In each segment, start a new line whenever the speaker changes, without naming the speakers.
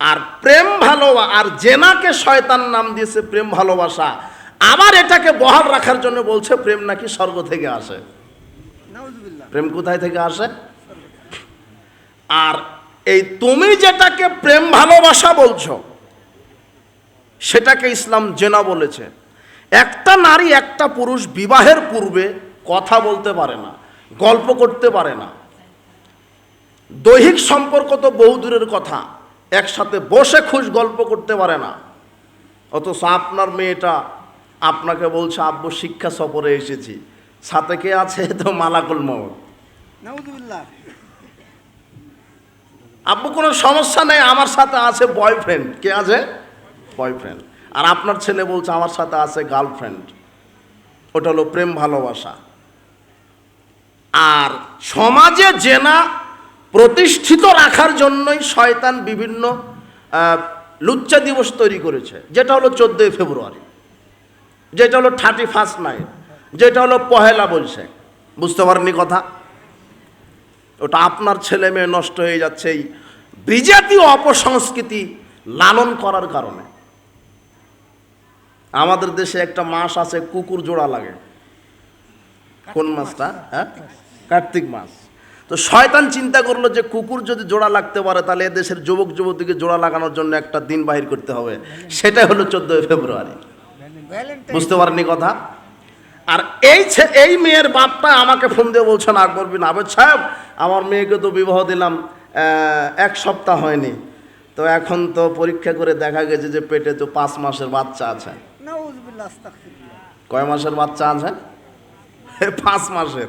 আর প্রেম ভালো আর জেনাকে শয়তান নাম দিয়েছে প্রেম ভালোবাসা। আবার এটাকে বহাল রাখার জন্য বলছে প্রেম নাকি স্বর্গ থেকে আসে। প্রেম কোথায় থেকে আসে? আর এই তুমি যেটাকে প্রেম ভালোবাসা বলছো সেটাকে ইসলাম জেনা বলেছে। একটা নারী একটা পুরুষ বিবাহের পূর্বে কথা বলতে পারে না গল্প করতে পারে না। দৈহিক সম্পর্ক তো বহু দূরের কথা। একসাথে বসে খুশ গল্প করতে পারে না। অথচ আপনার মেয়েটা আপনাকে বলছে আব্বু শিক্ষা সফরে এসেছি। সাথে কে আছে? তো মালাকুল
নাউজুবিল্লাহ।
আব্বু কোনো সমস্যা নেই আমার সাথে আছে বয়ফ্রেন্ড কে আছে? বয়ফ্রেন্ড আর আপনার ছেলে বলছে আমার সাথে আছে গার্লফ্রেন্ড ওটা হলো প্রেম ভালোবাসা। আর সমাজে জেনা প্রতিষ্ঠিত রাখার জন্যই শয়তান বিভিন্ন লুচ্চা দিবস তৈরি করেছে। যেটা হলো চোদ্দোই ফেব্রুয়ারি। যেটা হলো থার্টি ফার্স্ট নাইট যেটা হলো পহেলা বৈশাখ। বুঝতে পারেননি কথা? ওটা আপনার ছেলে মেয়ে নষ্ট হয়ে যাচ্ছে এই বিজাতীয় অপসংস্কৃতি লালন করার কারণে। আমাদের দেশে একটা মাস আছে, কুকুর জোড়া লাগে। কোন মাসটা? হ্যাঁ? কার্তিক মাস। তো শয়তান চিন্তা করল যে কুকুর যদি জোড়া লাগতে পারে তাহলে দেশের যুবক যুবতীকে জোড়া লাগানোর জন্য একটা দিন বাহির করতে হবে। সেটাই হলো চোদ্দোই ফেব্রুয়ারি। বুঝতে পারেননি কথা? আর এই এই মেয়ের বাপটা আমাকে ফোন দিয়ে বলছেন আকবর বিন আবেদ সাহেব আমার মেয়েকে তো বিবাহ দিলাম এক সপ্তাহ হয়নি। তো এখন তো পরীক্ষা করে দেখা গেছে যে পেটে তো পাঁচ মাসের বাচ্চা আছে। কয় মাসের বাচ্চা আছে? পাঁচ মাসের।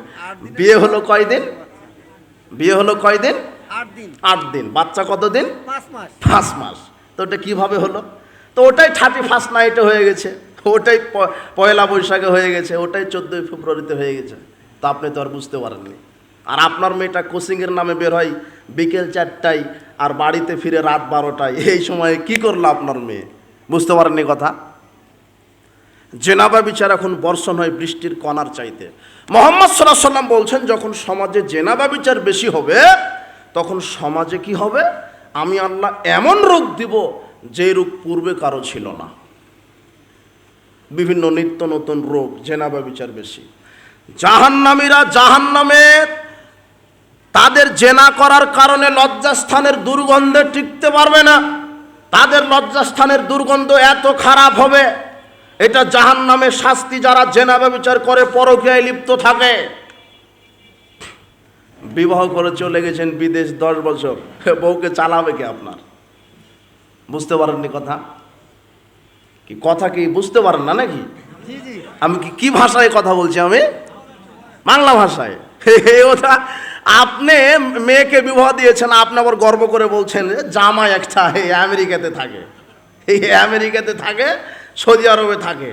বিয়ে হলো কয়দিন? বিয়ে হলো কয়দিন?
আট দিন।
আট দিন। বাচ্চা কতদিন?
পাঁচ মাস।
পাঁচ মাস। তো ওটা কীভাবে হলো? তো ওটাই থার্টি ফার্স্ট নাইটে হয়ে গেছে। ওটাই পয়লা বৈশাখে হয়ে গেছে। ওটাই চোদ্দোই ফেব্রুয়ারিতে হয়ে গেছে। তা আপনি তো আর বুঝতে পারেননি। আর আপনার মেয়েটা কোচিংয়ের নামে বের হয় বিকেল চারটায় আর বাড়িতে ফিরে রাত বারোটায়। এই সময়ে কি করল আপনার মেয়ে? বুঝতে পারেননি কথা? জেনাবা বিচার এখন বর্ষণ হয় বৃষ্টির কণার চাইতে। মোহাম্মদ সাল্লাহ সাল্লাম বলছেন, যখন সমাজে জেনাবা বিচার বেশি হবে, তখন সমাজে কি হবে? আমি আল্লাহ এমন রোগ দিব যে রোগ পূর্বে কারও ছিল না। বিভিন্ন নিত্য নতুন রোগ জেনাবা বিচার বেশি। জাহান্নামীরা জাহান্নামে তাদের জেনা করার কারণে লজ্জাস্থানের দুর্গন্ধে টিকতে পারবে না। তাদের লজ্জাস্থানের দুর্গন্ধ এত খারাপ হবে এটা জাহান নামে শাস্তি যারা জেনাবে বিচার করে পরকীয়ায় লিপ্ত থাকে। বিবাহ করে চলে গেছেন বিদেশ দশ বছর। বউকে চালাবে কে আপনার? বুঝতে পারেননি কথা? কি কথা কি বুঝতে পারেন না নাকি? আমি কি কি ভাষায় কথা বলছি আমি? বাংলা ভাষায়। ওটা আপনি মেয়েকে বিবাহ দিয়েছেন আপনি আবার গর্ব করে বলছেন যে জামাই একটা আমেরিকাতে থাকে। এই আমেরিকাতে থাকে সৌদি আরবে থাকে।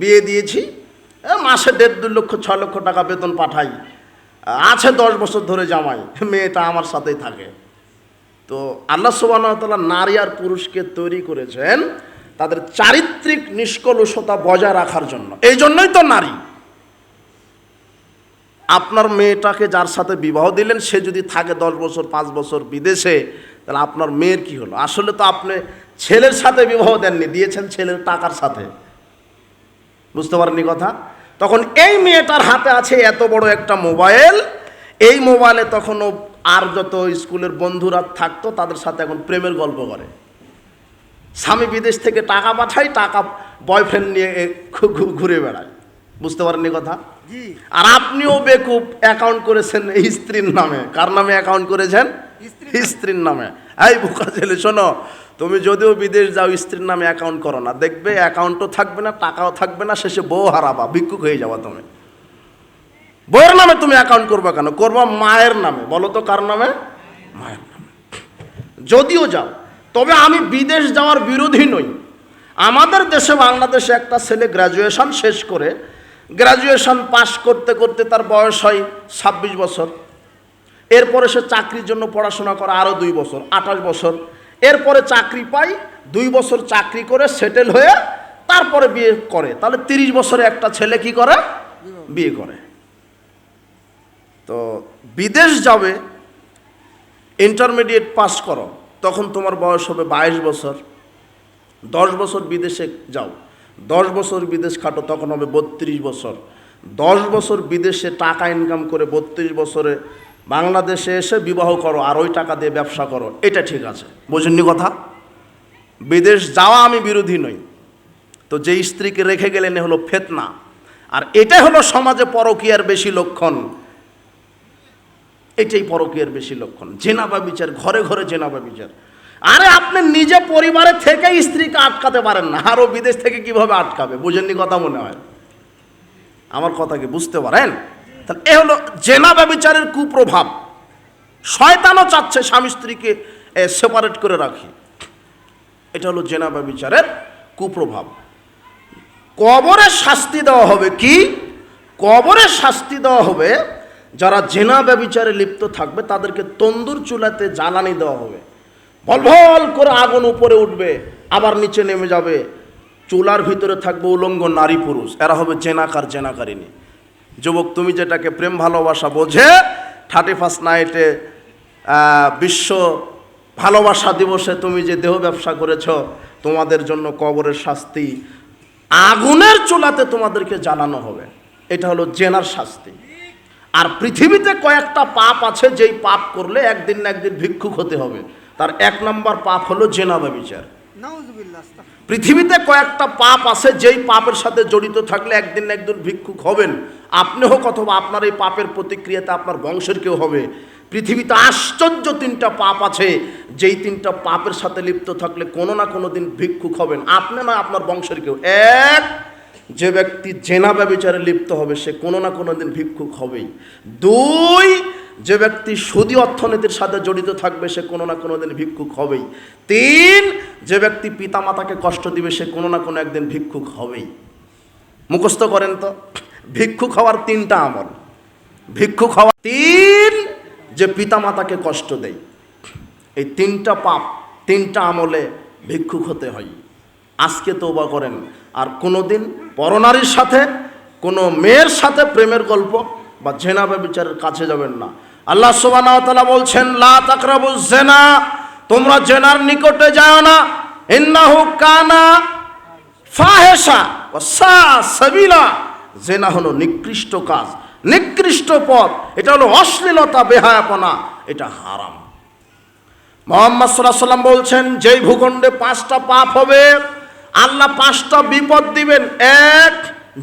বিয়ে দিয়েছি মাসে দেড় দু লক্ষ, ছ লক্ষ টাকা বেতন পাঠাই। আছে দশ বছর ধরে জামাই, মেয়েটা আমার সাথেই থাকে। তো আল্লাহ সুবাহতাল্লাহ নারী আর পুরুষকে তৈরি করেছেন তাদের চারিত্রিক নিষ্কলুষতা বজায় রাখার জন্য। এই জন্যই তো নারী। আপনার মেয়েটাকে যার সাথে বিবাহ দিলেন, সে যদি থাকে দশ বছর, পাঁচ বছর বিদেশে, তাহলে আপনার মেয়ের কি হলো? আসলে তো আপনি ছেলের সাথে বিবাহ দেননি দিয়েছেন ছেলের টাকার সাথে। বুঝতে পারেননি কথা? তখন এই মেয়েটার হাতে আছে এত বড় একটা মোবাইল। এই মোবাইলে তখন ও আর যত স্কুলের বন্ধুরা থাকতো তাদের সাথে এখন প্রেমের গল্প করে। স্বামী বিদেশ থেকে টাকা পাঠায় টাকা বয়ফ্রেন্ড নিয়ে ঘুরে বেড়ায়। বুঝতে পারেননি কথা? আর আপনিও বেকুব অ্যাকাউন্ট করেছেন এই স্ত্রীর নামে। কার নামে অ্যাকাউন্ট করেছেন?
স্ত্রীর
নামে। এই বোকা ছেলে শোনো তুমি যদিও বিদেশ যাও, স্ত্রীর নামে অ্যাকাউন্ট করো না। দেখবে অ্যাকাউন্টও থাকবে না, টাকাও থাকবে না, শেষে বউ হারাবা, ভিক্ষুক হয়ে যাবা তুমি। বউয়ের নামে তুমি অ্যাকাউন্ট করবা কেন? করবা মায়ের নামে। বলো তো কার নামে? মায়ের নামে। যদিও যাও, তবে আমি বিদেশ যাওয়ার বিরোধী নই। আমাদের দেশে, বাংলাদেশে একটা ছেলে গ্র্যাজুয়েশন শেষ করে গ্র্যাজুয়েশন পাশ করতে করতে তার বয়স হয় ছাব্বিশ বছর। এরপরে সে চাকরির জন্য পড়াশোনা করে আরও দুই বছর, আঠাশ বছর। এরপরে চাকরি পাই, দুই বছর চাকরি করে সেটেল হয়ে তারপরে বিয়ে করে। তাহলে তিরিশ বছরে একটা ছেলে কি করে? বিয়ে করে। তো বিদেশ যাবে ইন্টারমিডিয়েট পাস করো, তখন তোমার বয়স হবে বাইশ বছর। দশ বছর বিদেশে যাও। দশ বছর বিদেশ খাটো, তখন হবে বত্রিশ বছর। দশ বছর বিদেশে টাকা ইনকাম করে বত্রিশ বছরে বাংলাদেশে এসে বিবাহ করো আর ওই টাকা দিয়ে ব্যবসা করো, এটা ঠিক আছে। বোঝেননি কথা? বিদেশ যাওয়া আমি বিরোধী নই। তো যে স্ত্রীকে রেখে গেলেন হলো ফেতনা। আর এটা হলো সমাজে পরকীয়ার বেশি লক্ষণ। এটাই পরকীয়ার বেশি লক্ষণ। জেনাবা বিচার, ঘরে ঘরে জেনাবা বিচার। আরে আপনি নিজে পরিবারে থেকে স্ত্রীকে আটকাতে পারেন না, আরও বিদেশ থেকে কীভাবে আটকাবে? বুঝেননি কথা মনে হয়? আমার কথা কি বুঝতে পারেন? তাহলে এ হলো জেনাবা বিচারের কুপ্রভাব। শয়তানও চাচ্ছে স্বামী স্ত্রীকে সেপারেট করে রাখি। এটা হলো জেনাবা বিচারের কুপ্রভাব। কবরে শাস্তি দেওয়া হবে কি? কবরে শাস্তি দেওয়া হবে, যারা জেনা ব্যবিচারে লিপ্ত থাকবে, তাদেরকে তন্দুর চুলাতে জ্বালানি দেওয়া হবে। ভল করে আগুন উপরে উঠবে, আবার নিচে নেমে যাবে। চুলার ভিতরে থাকবে উলঙ্গ নারী পুরুষ। এরা হবে জেনাকার জেনাকারিনী যুবক, তুমি যেটাকে প্রেম ভালোবাসা বোঝে থার্টি ফার্স্ট নাইটে বিশ্ব ভালোবাসা দিবসে তুমি যে দেহ ব্যবসা করেছ, তোমাদের জন্য কবরের শাস্তি আগুনের চুলাতে তোমাদেরকে জানানো হবে। এটা হলো জেনার শাস্তি। আর পৃথিবীতে কয়েকটা পাপ আছে, যেই পাপ করলে একদিন না একদিন ভিক্ষুক হতে হবে। তার এক নম্বর পাপ হলো জেনাবা বিচার। পৃথিবীতে কয়েকটা পাপ আছে, যেই পাপের সাথে জড়িত থাকলে একদিন না একদিন ভিক্ষুক হবেন। আপনি হোক অথবা আপনার এই পাপের প্রতিক্রিয়াতে আপনার বংশের কেউ হবে। পৃথিবীতে আশ্চর্য তিনটা পাপ আছে, যেই তিনটা পাপের সাথে লিপ্ত থাকলে কোনো না কোনো দিন ভিক্ষুক হবেন। আপনি না আপনার বংশের কেউ। এক, যে ব্যক্তি জেনা ব্যবচারে লিপ্ত হবে, সে কোনো না কোনো দিন ভিক্ষুক হবেই। দুই যে ব্যক্তি সুদী অর্থনীতির সাথে জড়িত থাকবে, সে কোনো না কোনো দিন ভিক্ষুক হবেই। তিন, যে ব্যক্তি পিতামাতাকে কষ্ট দিবে, সে কোনো না কোনো একদিন ভিক্ষুক হবেই। মুখস্থ করেন তো, ভিক্ষুক হওয়ার তিনটা আমল। ভিক্ষুক হওয়া তিন, যে পিতামাতাকে কষ্ট দেয়। এই তিনটা পাপ, তিনটা আমলে ভিক্ষুক হতে হয়। আজকে তৌবা করেন। আর কোনো দিন পরনারীর সাথে, কোনো মেয়ের সাথে প্রেমের গল্প বা জেনাবে বিচারের কাছে যাবেন না। আল্লাহ সুবাহ বলছেন, লা তাকরাবু জেনা তোমরা জেনার নিকটে যাও না। ইন্নাহু কানা ফাহেসা সাবিলা। জেনা হলো নিকৃষ্ট কাজ, নিকৃষ্ট পথ। এটা হলো অশ্লীলতা, বেহায়াপনা, এটা হারাম। মোহাম্মদ সাল্লাহ সাল্লাম বলছেন, যেই ভূখণ্ডে পাঁচটা পাপ হবে, আল্লাহ পাঁচটা বিপদ দিবেন। এক,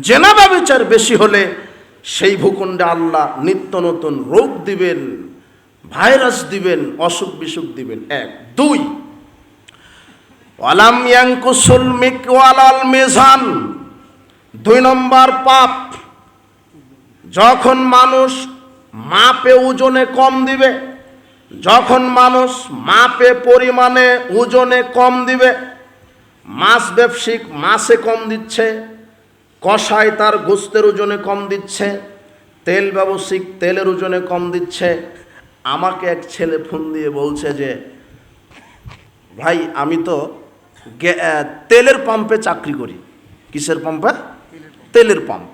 জেনা ব্যবচার বেশি হলে সেই ভূখণ্ডে আল্লাহ নিত্য নতুন রোগ দিবেন, ভাইরাস দিবেন, অসুখ বিসুখ দিবেন। এক। দুই, ওয়ালাম ইয়াংকুসুল মিকওয়ালাল মেজান। দুই নম্বর পাপ, যখন মানুষ মাপে ওজনে কম দিবে, যখন মানুষ মাপে পরিমাণে ওজনে কম দিবে, মাছ ব্যবসায়িক মাছে কম দিচ্ছে কষায় তার গোস্তের ওজনে কম দিচ্ছে, তেল ব্যবসায়িক তেলের ওজনে কম দিচ্ছে। আমাকে এক ছেলে ফোন দিয়ে বলছে যে, ভাই, আমি তো তেলের পাম্পে চাকরি করি। কিসের পাম্পে তেলের পাম্প।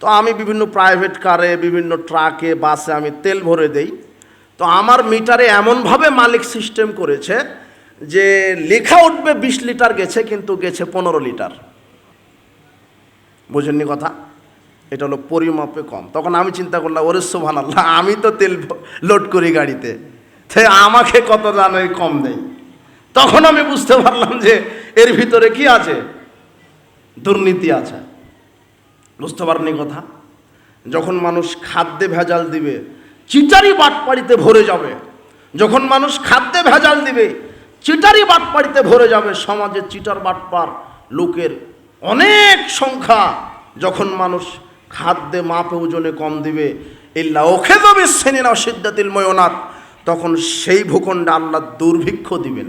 তো আমি বিভিন্ন প্রাইভেট কারে, বিভিন্ন ট্রাকে, বাসে আমি তেল ভরে দেই। তো আমার মিটারে এমনভাবে মালিক সিস্টেম করেছে যে, লেখা উঠবে বিশ লিটার গেছে, কিন্তু গেছে পনেরো লিটার। বোঝেননি কথা? এটা হলো পরিমাপে কম। তখন আমি চিন্তা করলাম, ওরে সোভান আল্লাহ আমি তো তেল লোড করি গাড়িতে। সে আমাকে কত জানে কম দেয়? তখন আমি বুঝতে পারলাম যে এর ভিতরে কি আছে? দুর্নীতি আছে। বুঝতে পারেনি কথা? যখন মানুষ খাদ্যে ভেজাল দিবে, চিটারি বাটপাড়িতে ভরে যাবে। যখন মানুষ খাদ্যে ভেজাল দিবে, চিটারি বাটপাড়িতে ভরে যাবে, সমাজে চিটার বাটপার লোকের অনেক সংখ্যা। যখন মানুষ খাদ্যে মাপে ওজনে কম দিবে, ইল্লা ওখে দেবে শ্রেণীরা সিদ্ধাতিল ময়নাথ তখন সেই ভূখণ্ডে আল্লাহ দুর্ভিক্ষ দিবেন।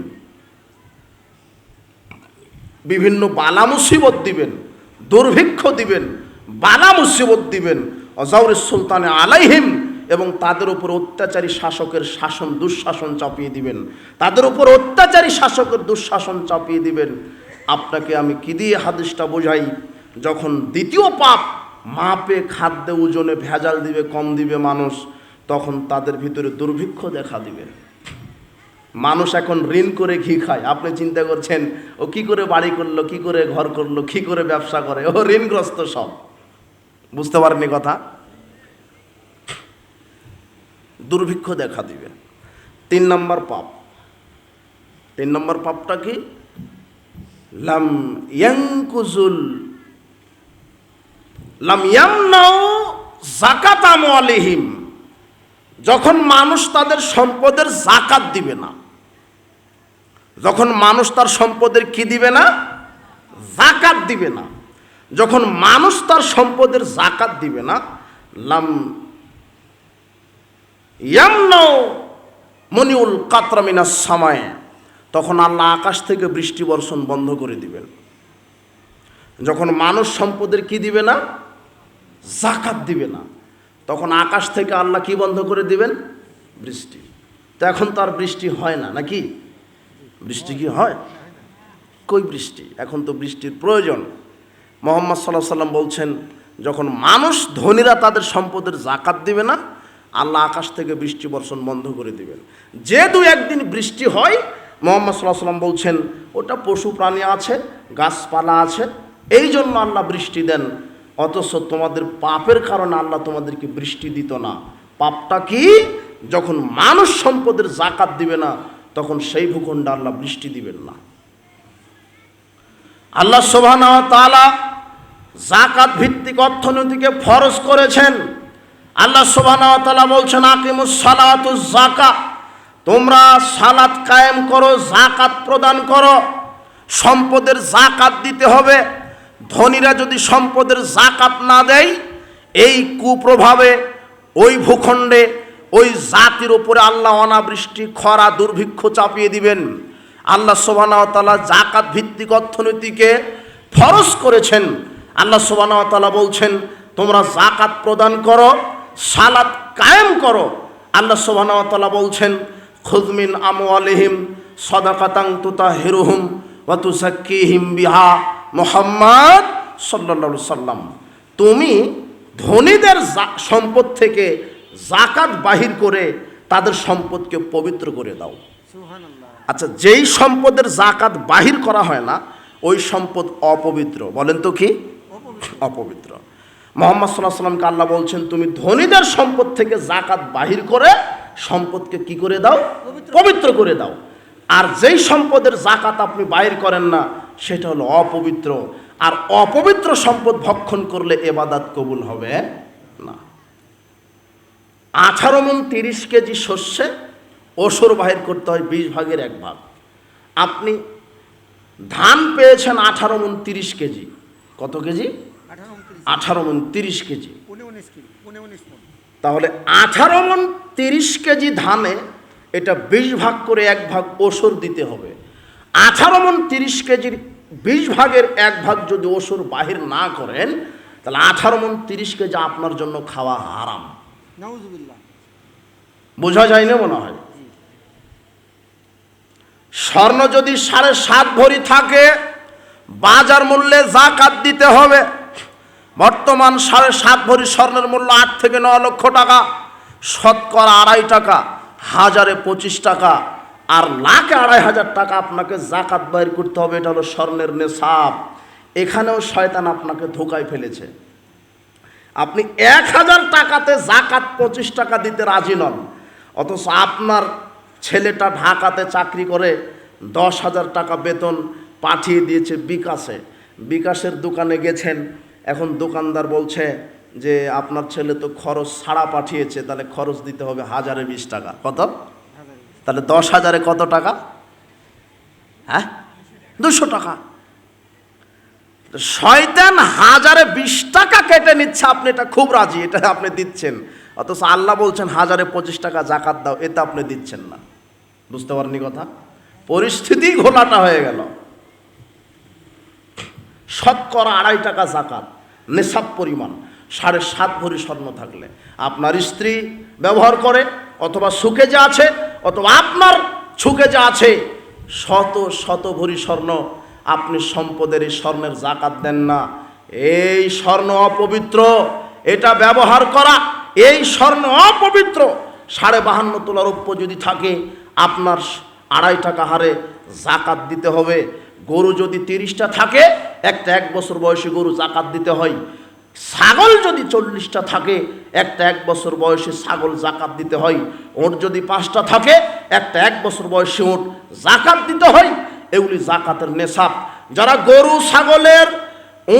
বিভিন্ন বালা মুসিবত দিবেন, দুর্ভিক্ষ দিবেন, বালা মুসিবত দিবেন। অজাউর সুলতানে আলাইহিম এবং তাদের উপর অত্যাচারী শাসকের শাসন, দুঃশাসন চাপিয়ে দিবেন। তাদের উপর অত্যাচারী শাসকের দুঃশাসন চাপিয়ে দিবেন। আপনাকে আমি কি দিয়ে হাদিসটা বোঝাই? যখন দ্বিতীয় পাপ মাপে খাদ্যে ওজনে ভেজাল দিবে, কম দিবে মানুষ, তখন তাদের ভিতরে দুর্ভিক্ষ দেখা দিবে। মানুষ এখন ঋণ করে ঘি খায়। আপনি চিন্তা করছেন, ও কি করে বাড়ি করল, কি করে ঘর করল, কি করে ব্যবসা করে? ও ঋণগ্রস্ত সব। বুঝতে পারেননি কথা? দুর্ভিক্ষ দেখা দিবে। তিন নম্বর পাপ। তিন নম্বর পাপটা কি? লাম ইয়াংকুজুল লাম ইয়ামনাউ জাকাত আমওয়ালিহিম যখন মানুষ তাদের সম্পদের জাকাত দিবে না, যখন মানুষ তার সম্পদের কি দিবে না? জাকাত দিবে না। যখন মানুষ তার সম্পদের জাকাত দিবে না, লাম ইয়ামনাও মনিউল কাতরামিনাস সামায় তখন আল্লাহ আকাশ থেকে বৃষ্টি বর্ষণ বন্ধ করে দিবেন। যখন মানুষ সম্পদের কি দিবে না? জাকাত দিবে না। তখন আকাশ থেকে আল্লাহ কি বন্ধ করে দিবেন? বৃষ্টি। তো এখন তো আর বৃষ্টি হয় না, নাকি? বৃষ্টি কি হয়? কই বৃষ্টি? এখন তো বৃষ্টির প্রয়োজন। মোহাম্মদ সাল্লাহ সাল্লাম বলছেন, যখন মানুষ ধনীরা তাদের সম্পদের জাকাত দিবে না, আল্লাহ আকাশ থেকে বৃষ্টি বর্ষণ বন্ধ করে দিবেন। যে দু একদিন বৃষ্টি হয় মোহাম্মদ সাল্লাহ সাল্লাম বলছেন, ওটা পশু প্রাণী আছে, গাছপালা আছে এই জন্য আল্লাহ বৃষ্টি দেন। অথচ তোমাদের পাপের কারণে আল্লাহ তোমাদেরকে বৃষ্টি দিত না। পাপটা কি? যখন মানুষ সম্পদের জাকাত দিবে না, তখন সেই ভূখণ্ডে আল্লাহ বৃষ্টি দিবেন না। আল্লাহ সোভানা তালা জাকাত ভিত্তিক অর্থনীতিকে ফরজ করেছেন। আল্লাহ সোভানা তালা বলছেন, আকিমুস সালাতু জাকা তোমরা সালাত কায়েম করো জাকাত প্রদান করো। সম্পদের জাকাত দিতে হবে। ধনীরা যদি সম্পদের জাকাত না দেয়, এই কুপ্রভাবে, ওই ভূখণ্ডে, ওই জাতির ওপরে আল্লাহ অনাবৃষ্টি, খরা, দুর্ভিক্ষ চাপিয়ে দিবেন। আল্লাহ সোবানাওতালা জাকাত ভিত্তিক অর্থনীতিকে ফরজ করেছেন। আল্লাহ সোবানাওতালা বলছেন, তোমরা জাকাত প্রদান করো, সালাত কায়েম করো। আল্লাহ সোবানাওতালা বলছেন খুদমিন আমু আলহিম সদাকাতাং তুতা হেরুহুম ওয়াতুসাক্কিহিম বিহা মোহাম্মদ সাল্লা সাল্লাম তুমি ধনীদের সম্পদ থেকে জাকাত বাহির করে তাদের সম্পদকে পবিত্র করে দাও। আচ্ছা যেই সম্পদের জাকাত বাহির করা হয় না ওই সম্পদ অপবিত্র। বলেন তো কি? অপবিত্র। মোহাম্মদ সাল্লাহ সাল্লামকে আল্লাহ বলছেন তুমি ধনীদের সম্পদ থেকে জাকাত বাহির করে সম্পদকে কি করে দাও? পবিত্র। করে দাও। আর যেই সম্পদের জাকাত আপনি বাহির করেন না সেটা হলো অপবিত্র। আর অপবিত্র সম্পদ ভক্ষণ করলে এবাদাত কবুল হবে না। আঠারো মন তিরিশ কেজি শস্যে ওসর বাহির করতে হয় বিশ ভাগের এক ভাগ। আপনি ধান পেয়েছেন আঠারো মন তিরিশ কেজি। কত কেজি?
আঠারো
মন তিরিশ। কেজি। তাহলে আঠারো মন তিরিশ কেজি ধানে এটা বিশ ভাগ করে এক ভাগ ওসর দিতে হবে। আঠারো মন তিরিশ কেজির বিশ ভাগের এক ভাগ যদি ওসর বাহির না করেন তাহলে আঠারো মন তিরিশ কেজি আপনার জন্য খাওয়া হারাম। বোঝা যায় না মনে হয়? স্বর্ণ যদি সাড়ে সাত ভরি থাকে বাজার মূল্যে জাকাত দিতে হবে। বর্তমান সাড়ে সাত ভরি স্বর্ণের মূল্য আট থেকে ন লক্ষ টাকা। শতকরা আড়াই টাকা, হাজারে পঁচিশ টাকা আর লাখে আড়াই হাজার টাকা আপনাকে জাকাত বাইর করতে হবে, এটা হলো স্বর্ণের নেশাব। এখানেও শয়তান আপনাকে ধোকায় ফেলেছে। আপনি এক হাজার টাকাতে জাকাত পঁচিশ টাকা দিতে রাজি নন, অথচ আপনার ছেলেটা ঢাকাতে চাকরি করে দশ হাজার টাকা বেতন পাঠিয়ে দিয়েছে বিকাশে। বিকাশের দোকানে গেছেন, এখন দোকানদার বলছে যে আপনার ছেলে তো খরচ ছাড়া পাঠিয়েছে, তাহলে খরচ দিতে হবে হাজারে বিশ টাকা। কত? তাহলে দশ হাজারে কত টাকা? হ্যাঁ? দুশো টাকা। শয়তান হাজারে বিশ টাকা কেটে নিচ্ছে, আপনি এটা খুব রাজি, এটা আপনি দিচ্ছেন। অথচ আল্লাহ বলছেন, হাজারে পঁচিশ টাকা জাকাত দাও এটা আপনি দিচ্ছেন না। বুঝতে পারেননি কথা? পরিস্থিতি ঘোলাটা হয়ে গেল। শতকরা আড়াই টাকা জাকাত, নেশাব পরিমাণ। সাড়ে সাত ভরি স্বর্ণ থাকলে। আপনার স্ত্রী ব্যবহার করে, অথবা সুখে যা আছে, অথবা আপনার সুখে যা আছে, শত শত ভরি স্বর্ণ আপনি সম্পদের এই স্বর্ণের জাকাত দেন না। এই স্বর্ণ অপবিত্র, এটা ব্যবহার করা, এই স্বর্ণ অপবিত্র, সাড়ে বাহান্ন তোলার রৌপ্য যদি থাকে, আপনার আড়াই টাকা হারে জাকাত দিতে হবে। গরু যদি তিরিশটা থাকে, একটা এক বছর বয়সী গরু জাকাত দিতে হয়। ছাগল যদি চল্লিশটা থাকে, একটা এক বছর বয়সী ছাগল জাকাত দিতে হয়, ওট যদি পাঁচটা থাকে, একটা এক বছর বয়সী ওট জাকাত দিতে হয়, এগুলি জাকাতের নেশাব। যারা গরু, ছাগলের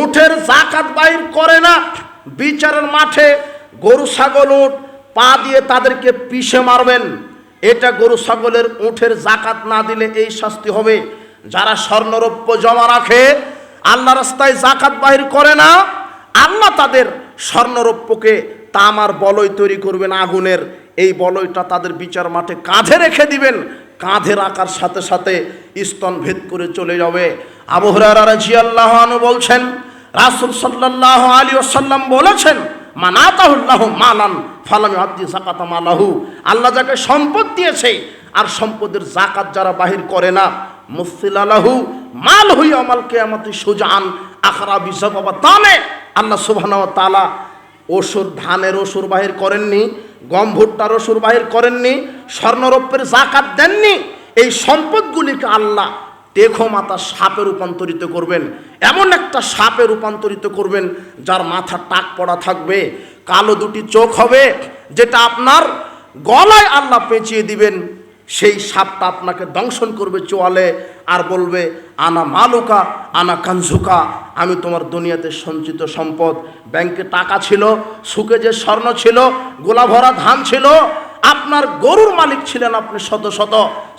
উঠের জাকাত বাইর করে না, বিচারের মাঠে গরু, ছাগল উঠ পা দিয়ে তাদেরকে পিষে মারবেন। এটা গরু, ছাগলের উঠের জাকাত না দিলে এই শাস্তি হবে। যারা স্বর্ণরৌপ্য জমা রাখে আল্লাহ রাস্তায় জাকাত বাহির করে না আল্লাহ তাদের স্বর্ণরৌপ্যকে তামার বলয় তৈরি করবেন আগুনের। এই বলয়টা তাদের বিচার মাঠে কাঁধে রেখে দিবেন। কাঁধে রাখার সাথে সাথে স্তন ভেদ করে চলে যাবে। আবহরারা জিয়াল্লাহ বলছেন, রাসুল সাল্লাহ আলী ওসাল্লাম বলেছেন, মানাতাহুল্লাহ মালান ফালামি আব্দি জাকাতা মালাহু। আল্লাহ যাকে সম্পদ দিয়েছে আর সম্পদের জাকাত যারা বাহির করে না মুফিল আলাহু মাল হুই আমাল কেয়ামতি সুজান আখরা বিশ্ববাবা তামে আল্লাহ সুবহান তালা অসুর ধানের অসুর বাহির করেননি, গম ভুট্টার অসুর বাহির করেননি, স্বর্ণরৌপ্যের জাকাত দেননি। এই সম্পদগুলিকে আল্লাহ টেখো মাথা সাপে রূপান্তরিত করবেন। এমন একটা সাপে রূপান্তরিত করবেন যার মাথা টাক পড়া থাকবে, কালো দুটি চোখ হবে, যেটা আপনার গলায় আল্লাহ পেঁচিয়ে দিবেন। সেই সাপটা আপনাকে দংশন করবে চোয়ালে আর বলবে, আনা মালুকা, আনা কাঞ্জুকা আমি তোমার দুনিয়াতে সঞ্চিত সম্পদ। ব্যাংকে টাকা ছিল সুকে যে স্বর্ণ ছিল গোলা ভরা ধান ছিল, আপনার গরুর মালিক ছিলেন আপনি শত শত,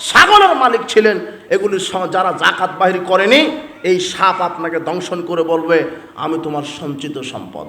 ছাগলের মালিক ছিলেন। এগুলি যারা জাকাত বাহির করেনি, এই সাপ আপনাকে দংশন করে বলবে, আমি তোমার সঞ্চিত সম্পদ।